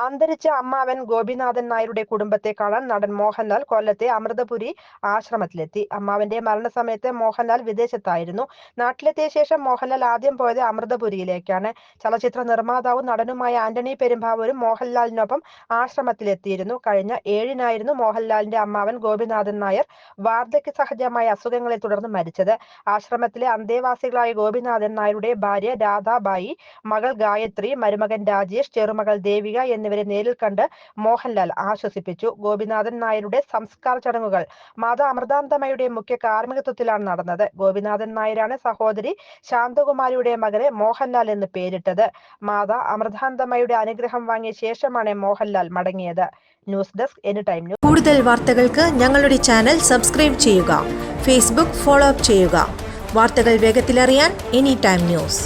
അന്തരിച്ച അമ്മാവൻ ഗോപിനാഥൻ നായരുടെ കുടുംബത്തെ കാണാൻ നടൻ മോഹൻലാൽ കൊല്ലത്തെ അമൃതപുരി ആശ്രമത്തിലെത്തി. അമ്മാവന്റെ മരണസമയത്ത് മോഹൻലാൽ വിദേശത്തായിരുന്നു. നാട്ടിലെത്തിയ ശേഷം മോഹൻലാൽ ആദ്യം പോയത് അമൃതപുരിയിലേക്കാണ്. ചലച്ചിത്ര നിർമ്മാതാവും നടനുമായ ആന്റണി പെരുമ്പാവൂരും മോഹൻലാലിനൊപ്പം ആശ്രമത്തിലെത്തിയിരുന്നു. കഴിഞ്ഞ ഏഴിനായിരുന്നു മോഹൻലാലിന്റെ അമ്മാവൻ ഗോപിനാഥൻ നായർ വാർദ്ധക്യ സഹജമായ അസുഖങ്ങളെ തുടർന്ന് മരിച്ചത്. ആശ്രമത്തിലെ അന്തേവാസികളായ ഗോപിനാഥൻ നായരുടെ ഭാര്യ രാധാബായി മകൾ ഗായത്രി മരുമകൻ രാജേഷ് ചെറുമകൾ ദേവിക എന്നിവരെ നേരിൽ കണ്ട് മോഹൻലാൽ ആശ്വസിപ്പിച്ചു. ഗോപിനാഥൻ നായരുടെ സംസ്കാര ചടങ്ങുകൾ മാതാ അമൃതാന്തമയുടെ മുഖ്യ കാർമ്മികത്വത്തിലാണ് നടന്നത്. ഗോപിനാഥൻ നായരാണ് സഹോദരി ശാന്തകുമാരിയുടെ മകനെ മോഹൻലാൽ എന്ന് പേരിട്ടത്. മാതാ അമൃതാന്തമയുടെ അനുഗ്രഹം വാങ്ങിയ ശേഷമാണ് മോഹൻലാൽ മടങ്ങിയത്. News desk any time news കൂടുതൽ വാർത്തകൾക്ക് ഞങ്ങളുടെ ചാനൽ സബ്സ്ക്രൈബ് ചെയ്യുക. ഫേസ്ബുക്ക് ഫോളോ അപ്പ് ചെയ്യുക. വാർത്തകൾ വേഗത്തിലറിയാൻ എനി ടൈം ന്യൂസ്.